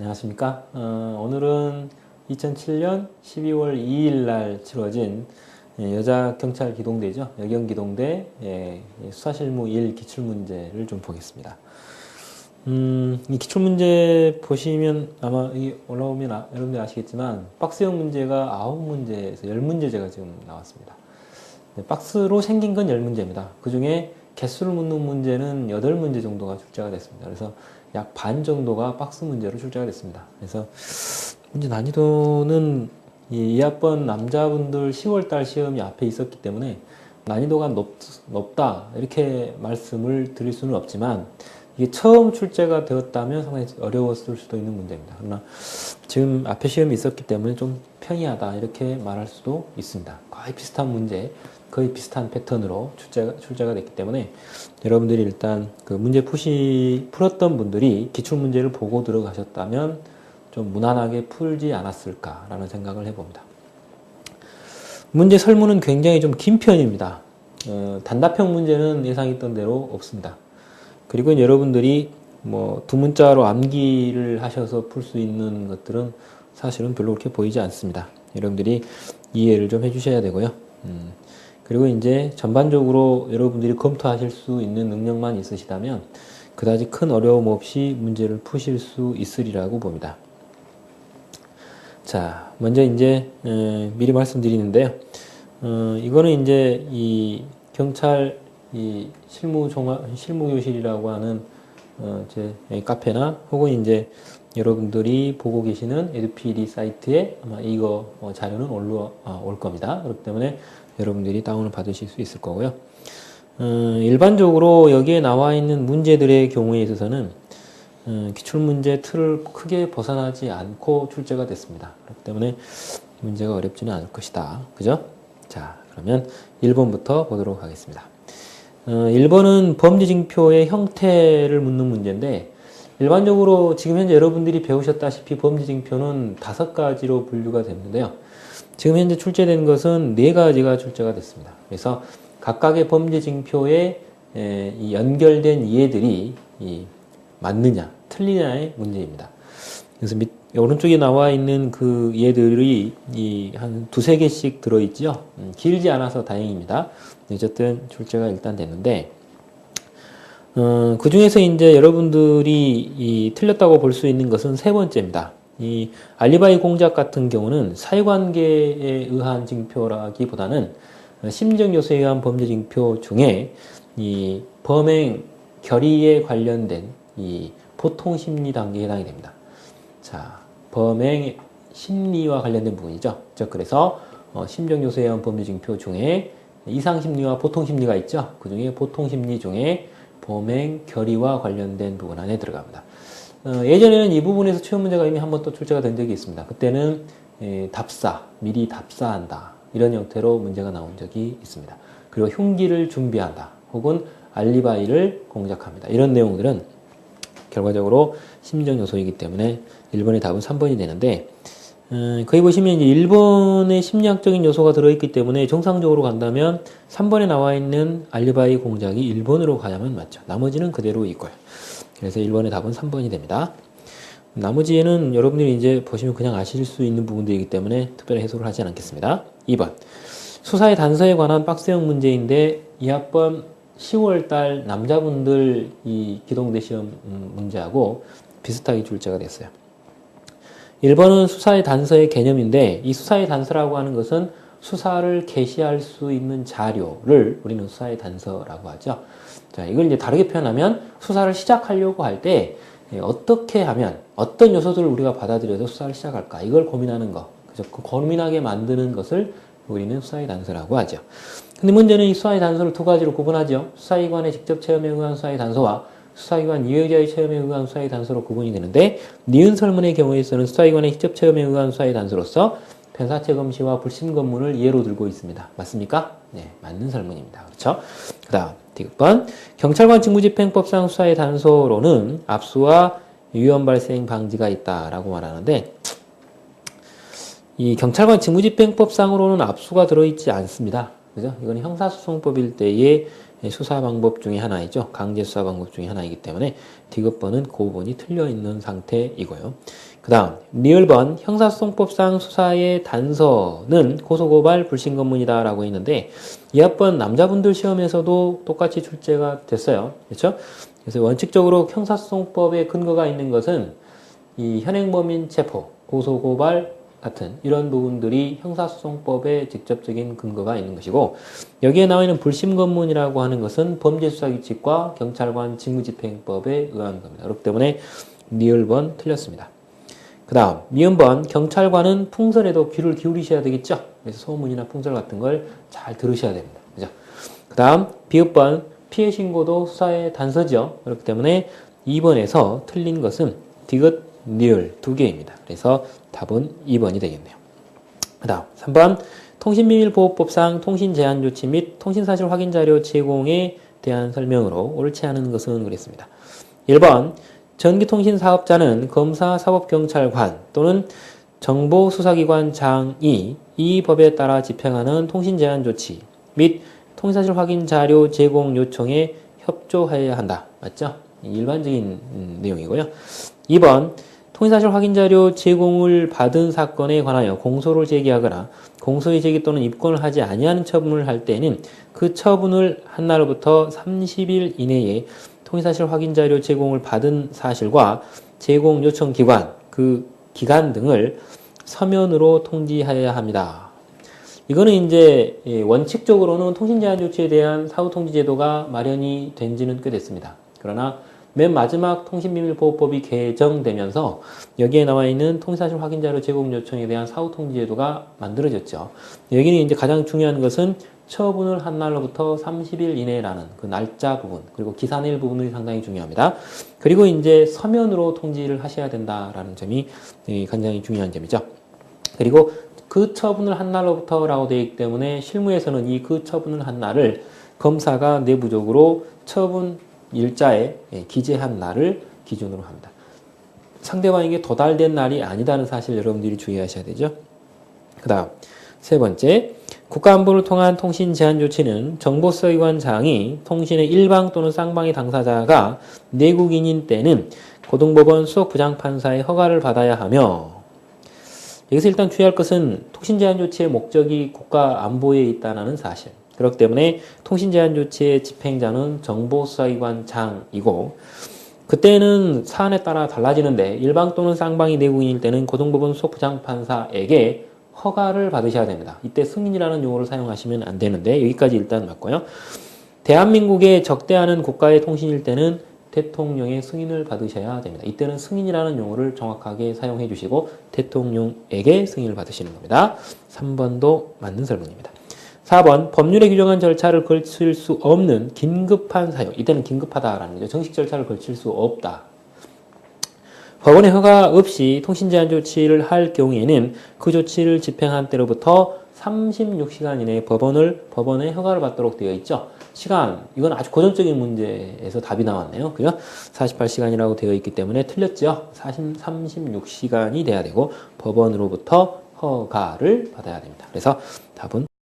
안녕하십니까. 어, 오늘은 2007년 12월 2일 날 치러진 예, 여자 경찰 기동대죠. 여경 기동대 예, 수사실무 1 기출 문제를 좀 보겠습니다. 음, 이 기출 문제 보시면 아마 이 올라오면 아, 여러분들 아시겠지만 박스형 문제가 9문제에서 10문제제가 지금 나왔습니다. 네, 박스로 생긴 건 10문제입니다. 그 중에 개수를 묻는 문제는 8문제 정도가 출제가 됐습니다. 그래서 약 반 정도가 박스 문제로 출제가 됐습니다. 그래서 문제 난이도는 이 학번 남자분들 10월달 시험이 앞에 있었기 때문에 난이도가 높, 높다 이렇게 말씀을 드릴 수는 없지만 이게 처음 출제가 되었다면 상당히 어려웠을 수도 있는 문제입니다. 그러나 지금 앞에 시험이 있었기 때문에 좀 평이하다 이렇게 말할 수도 있습니다. 거의 비슷한 문제, 거의 비슷한 패턴으로 출제가, 출제가 됐기 때문에 여러분들이 일단 그 문제 푸시, 풀었던 분들이 기출문제를 보고 들어가셨다면 좀 무난하게 풀지 않았을까라는 생각을 해봅니다. 문제 설문은 굉장히 좀 긴 편입니다. 어, 단답형 문제는 예상했던 대로 없습니다. 그리고 여러분들이 뭐 두 문자로 암기를 하셔서 풀 수 있는 것들은 사실은 별로 그렇게 보이지 않습니다. 여러분들이 이해를 좀 해주셔야 되고요. 음, 그리고 이제 전반적으로 여러분들이 검토하실 수 있는 능력만 있으시다면 그다지 큰 어려움 없이 문제를 푸실 수 있으리라고 봅니다. 자, 먼저 이제 에, 미리 말씀드리는데요. 어, 이거는 이제 이 경찰 이 실무 종합 실무 교실이라고 하는 어, 제 카페나 혹은 이제 여러분들이 보고 계시는 에듀피디 사이트에 아마 이거 어, 자료는 올라 아, 올 겁니다. 그렇기 때문에 여러분들이 다운을 받으실 수 있을 거고요. 어, 일반적으로 여기에 나와 있는 문제들의 경우에 있어서는 어, 기출문제 틀을 크게 벗어나지 않고 출제가 됐습니다. 그렇기 때문에 문제가 어렵지는 않을 것이다. 그죠? 자, 그러면 1번부터 보도록 하겠습니다. 어, 1번은 범죄징표의 형태를 묻는 문제인데, 일반적으로 지금 현재 여러분들이 배우셨다시피 범죄징표는 다섯 가지로 분류가 됐는데요. 지금 현재 출제된 것은 네 가지가 출제가 됐습니다. 그래서 각각의 범죄징표에 이 연결된 이해들이 이 맞느냐, 틀리냐의 문제입니다. 그래서 밑, 오른쪽에 나와 있는 그 얘들이 이 한 두세 개씩 들어있죠. 음, 길지 않아서 다행입니다. 어쨌든 출제가 일단 됐는데, 어, 그 중에서 이제 여러분들이 이 틀렸다고 볼 수 있는 것은 세 번째입니다. 이 알리바이 공작 같은 경우는 사회관계에 의한 징표라기보다는 심정 요소에 의한 범죄 징표 중에 이 범행 결의에 관련된 이 보통 심리 단계에 해당이 됩니다. 자, 범행 심리와 관련된 부분이죠. 즉 그래서 어, 심정 요소에 의한 범죄 징표 중에 이상 심리와 보통 심리가 있죠. 그 중에 보통 심리 중에 범행 결의와 관련된 부분 안에 들어갑니다. 어, 예전에는 이 부분에서 취업 문제가 이미 한 번 또 출제가 된 적이 있습니다. 그때는 에, 답사, 미리 답사한다. 이런 형태로 문제가 나온 적이 있습니다. 그리고 흉기를 준비한다. 혹은 알리바이를 공작합니다. 이런 내용들은 결과적으로 심리적 요소이기 때문에 1번의 답은 3번이 되는데 음, 거기 보시면 이제 1번의 심리학적인 요소가 들어있기 때문에 정상적으로 간다면 3번에 나와 있는 알리바이 공작이 1번으로 가야만 맞죠. 나머지는 그대로 있고요. 그래서 1번의 답은 3번이 됩니다. 나머지에는 여러분들이 이제 보시면 그냥 아실 수 있는 부분들이기 때문에 특별히 해소를 하지 않겠습니다. 2번. 수사의 단서에 관한 박스형 문제인데 이 학번 10월 달 남자분들 이 기동대 시험 음, 문제하고 비슷하게 출제가 됐어요. 1번은 수사의 단서의 개념인데 이 수사의 단서라고 하는 것은 수사를 개시할 수 있는 자료를 우리는 수사의 단서라고 하죠. 자, 이걸 이제 다르게 표현하면 수사를 시작하려고 할 때 어떻게 하면 어떤 요소들을 우리가 받아들여서 수사를 시작할까 이걸 고민하는 거. 그죠? 그 고민하게 만드는 것을 우리는 수사의 단서라고 하죠. 근데 문제는 이 수사의 단서를 두 가지로 구분하죠. 수사기관의 직접 체험에 의한 수사의 단서와 수사기관 이해자의 체험에 의한 수사의 단서로 구분이 되는데 니은 설문의 경우에서는 수사기관의 직접 체험에 의한 수사의 단서로서 편사체 검시와 불심 검문을 예로 들고 있습니다. 맞습니까? 네, 맞는 설문입니다. 그렇죠? 그 다음 디귿번 경찰관 직무집행법상 수사의 단서로는 압수와 위험 발생 방지가 있다라고 말하는데 이 경찰관 직무집행법상으로는 압수가 들어있지 않습니다. 그죠? 이건 형사소송법일 때의 수사 방법 중에 하나이죠. 강제 수사 방법 중에 하나이기 때문에 디귿번은 그 부분이 틀려 있는 상태이고요. 그 다음, 리을번 형사소송법상 수사의 단서는 고소고발 불신검문이다 라고 했는데 이 학번 남자분들 시험에서도 똑같이 출제가 됐어요. 그렇죠? 그래서 원칙적으로 형사소송법에 근거가 있는 것은 이 현행범인 체포, 고소고발 같은 이런 부분들이 형사소송법에 직접적인 근거가 있는 것이고 여기에 나와 있는 불심검문이라고 하는 것은 범죄수사규칙과 경찰관 직무집행법에 의한 겁니다. 그렇기 때문에 리을번 틀렸습니다. 그 다음 미음번 경찰관은 풍설에도 귀를 기울이셔야 되겠죠. 그래서 소문이나 풍설 같은 걸 잘 들으셔야 됩니다. 그죠? 그 다음 비읍번 피해 신고도 수사의 단서죠. 그렇기 때문에 2번에서 틀린 것은 디귿, 리을 두 개입니다. 그래서 답은 2번이 되겠네요. 그 다음 3번 통신비밀보호법상 통신제한조치 및 통신사실 확인자료 제공에 대한 설명으로 옳지 않은 것은 그랬습니다. 1번 전기통신사업자는 검사, 사법경찰관 또는 정보수사기관 장이 이 법에 따라 집행하는 통신제한 조치 및 통신사실 확인 자료 제공 요청에 협조해야 한다. 맞죠? 일반적인 음, 내용이고요. 2번 통신사실 확인 자료 제공을 받은 사건에 관하여 공소를 제기하거나 공소의 제기 또는 입건을 하지 아니하는 처분을 할 때는 그 처분을 한 날로부터 30일 이내에 통신사실 확인 자료 제공을 받은 사실과 제공 요청 기관, 그 기간 등을 서면으로 통지하여야 합니다. 이거는 이제 예, 원칙적으로는 통신제한 조치에 대한 사후 통지 제도가 마련이 된 지는 꽤 됐습니다. 그러나 맨 마지막 통신비밀보호법이 개정되면서 여기에 나와 있는 통신사실 확인자료 제공 요청에 대한 사후통지 제도가 만들어졌죠. 여기는 이제 가장 중요한 것은 처분을 한 날로부터 30일 이내라는 그 날짜 부분 그리고 기산일 부분이 상당히 중요합니다. 그리고 이제 서면으로 통지를 하셔야 된다라는 점이 예, 굉장히 중요한 점이죠. 그리고 그 처분을 한 날로부터라고 되어 있기 때문에 실무에서는 이 그 처분을 한 날을 검사가 내부적으로 처분 일자에 예, 기재한 날을 기준으로 합니다. 상대방에게 도달된 날이 아니다는 사실 여러분들이 주의하셔야 되죠. 그 다음 세 번째 국가안보를 통한 통신 제한 조치는 정보수사기관 장이 통신의 일방 또는 쌍방의 당사자가 내국인인 때는 고등법원 수석부장판사의 허가를 받아야 하며 여기서 일단 주의할 것은 통신 제한 조치의 목적이 국가 안보에 있다는 사실. 그렇기 때문에 통신 제한 조치의 집행자는 정보수사기관장이고 그때는 사안에 따라 달라지는데 일방 또는 쌍방이 내국인일 때는 고등법원 수석부장판사에게 허가를 받으셔야 됩니다. 이때 승인이라는 용어를 사용하시면 안 되는데 여기까지 일단 맞고요. 대한민국에 적대하는 국가의 통신일 때는 대통령의 승인을 받으셔야 됩니다. 이때는 승인이라는 용어를 정확하게 사용해 주시고 대통령에게 승인을 받으시는 겁니다. 3번도 맞는 설문입니다. 4번 법률에 규정한 절차를 걸칠 수 없는 긴급한 사유. 이때는 긴급하다라는 거죠. 정식 절차를 걸칠 수 없다. 법원의 허가 없이 통신 제한 조치를 할 경우에는 그 조치를 집행한 때로부터 36시간 이내에 법원을 법원의 허가를 받도록 되어 있죠. 시간 이건 아주 고전적인 문제에서 답이 나왔네요. 그죠? 48시간이라고 되어 있기 때문에 틀렸죠. 40, 36시간이 돼야 되고 법원으로부터 허가를 받아야 됩니다. 그래서 답은